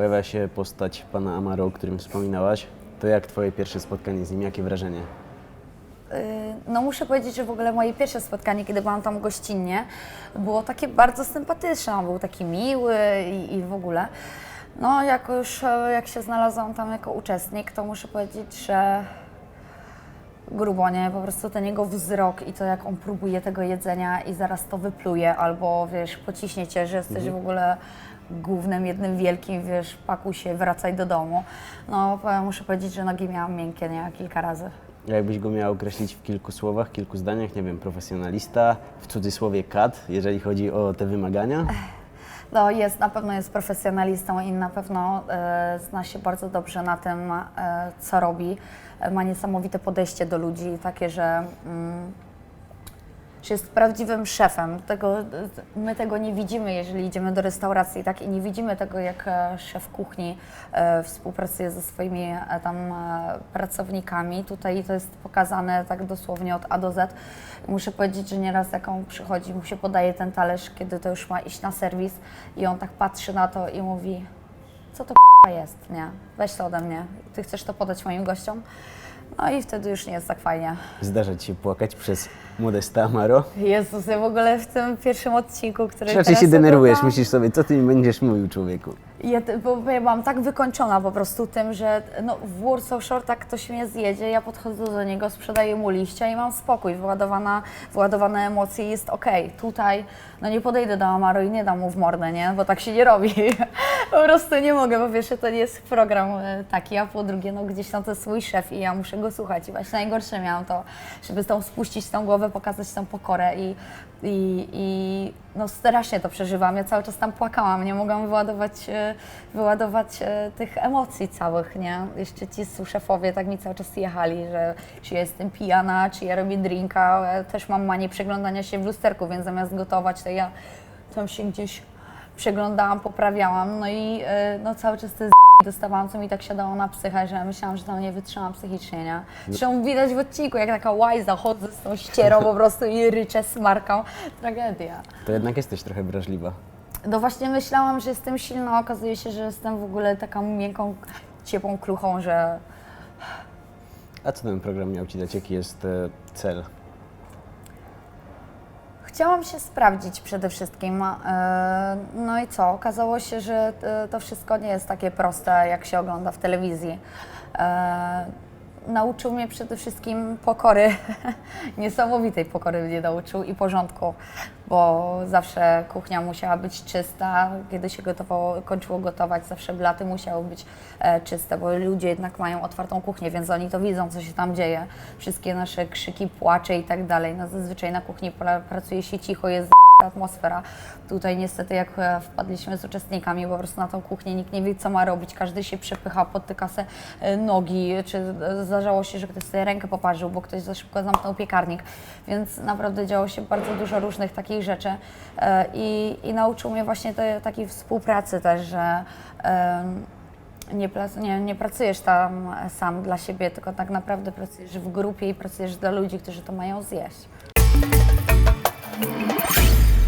Pojawia się postać pana Amaro, o którym wspominałaś. To jak twoje pierwsze spotkanie z nim, jakie wrażenie? Y, No muszę powiedzieć, że w ogóle moje pierwsze spotkanie, kiedy byłam tam gościnnie, było takie bardzo sympatyczne. On był taki miły i, i w ogóle. No jak już, e, jak się znalazłam tam jako uczestnik, to muszę powiedzieć, że grubo, nie? Po prostu ten jego wzrok i to, jak on próbuje tego jedzenia i zaraz to wypluje, albo wiesz, pociśnie cię, że jesteś w ogóle głównym, jednym wielkim, wiesz, pakuj się, wracaj do domu. No, powiem, muszę powiedzieć, że nogi miałam miękkie, nie? Kilka razy. Jakbyś go miał określić w kilku słowach, kilku zdaniach, nie wiem, profesjonalista, w cudzysłowie kat, jeżeli chodzi o te wymagania? No, jest, na pewno jest profesjonalistą i na pewno e, zna się bardzo dobrze na tym, e, co robi. E, ma niesamowite podejście do ludzi, takie, że, mm, że jest prawdziwym szefem. Tego, my tego nie widzimy, jeżeli idziemy do restauracji, tak? I nie widzimy tego, jak e, szef kuchni e, współpracuje ze swoimi e, tam pracownikami. Tutaj to jest pokazane tak dosłownie od A do Z. Muszę powiedzieć, że nieraz jak on przychodzi, mu się podaje ten talerz, kiedy to już ma iść na serwis i on tak patrzy na to i mówi, co to jest, nie? Weź to ode mnie. Ty chcesz to podać moim gościom? No i wtedy już nie jest tak fajnie. Zdarza ci się płakać przez Modesta Amaro? Jezus, ja w ogóle w tym pierwszym odcinku, który Raczej teraz się denerwujesz, oglądam- myślisz sobie, co ty mi będziesz mówił, człowieku? Ja, bo ja byłam tak wykończona po prostu tym, że no, w Warsaw Shore tak ktoś mnie zjedzie, ja podchodzę do niego, sprzedaję mu liścia i mam spokój, wyładowana, wyładowane emocje jest okej. Tutaj no nie podejdę do Amaro i nie dam mu w mordę, nie? Bo tak się nie robi. po prostu nie mogę, po pierwsze to nie jest program e, taki, a po drugie no gdzieś tam to jest swój szef i ja muszę go słuchać. I właśnie najgorsze miałam to, żeby tą spuścić tą głowę, pokazać tą pokorę i, i, i no strasznie to przeżywam. Ja cały czas tam płakałam, nie mogłam wyładować, e, wyładować e, tych emocji całych, nie? Jeszcze ci szefowie tak mi cały czas jechali, że czy ja jestem pijana, czy ja robię drinka. Ja też mam manię przeglądania się w lusterku, więc zamiast gotować, to ja tam się gdzieś przeglądałam, poprawiałam, no i e, no cały czas z- dostawałam, co mi tak siadało na psychę, że myślałam, że tam nie wytrzymam psychicznie, nie? Zresztą widać w odcinku, jak taka łajza chodzę z tą ścierą po prostu i ryczę, smarkam. Tragedia. To jednak jesteś trochę wrażliwa. No właśnie myślałam, że jestem silna, a okazuje się, że jestem w ogóle taką miękką, ciepłą kluchą, że A co ten program miał ci dać? Jaki jest e, cel? Chciałam się sprawdzić przede wszystkim. e, No i co? Okazało się, że e, to wszystko nie jest takie proste, jak się ogląda w telewizji. Nauczył mnie przede wszystkim pokory, niesamowitej pokory mnie nauczył i porządku, bo zawsze kuchnia musiała być czysta, kiedy się gotowało, kończyło gotować, zawsze blaty musiały być e, czyste, bo ludzie jednak mają otwartą kuchnię, więc oni to widzą, co się tam dzieje. Wszystkie nasze krzyki, płacze i tak dalej. No, zazwyczaj na kuchni pra- pracuje się cicho, jest atmosfera. Tutaj niestety jak e, wpadliśmy z uczestnikami po prostu na tą kuchnię, nikt nie wie co ma robić, każdy się przepycha, podtyka se e, nogi, czy e, zdarzało się, że ktoś sobie rękę poparzył, bo ktoś za szybko zamknął piekarnik, więc naprawdę działo się bardzo dużo różnych takich rzeczy i, i nauczył mnie właśnie te, takiej współpracy też, że nie, nie, nie pracujesz tam sam dla siebie, tylko tak naprawdę pracujesz w grupie i pracujesz dla ludzi, którzy to mają zjeść. ピン!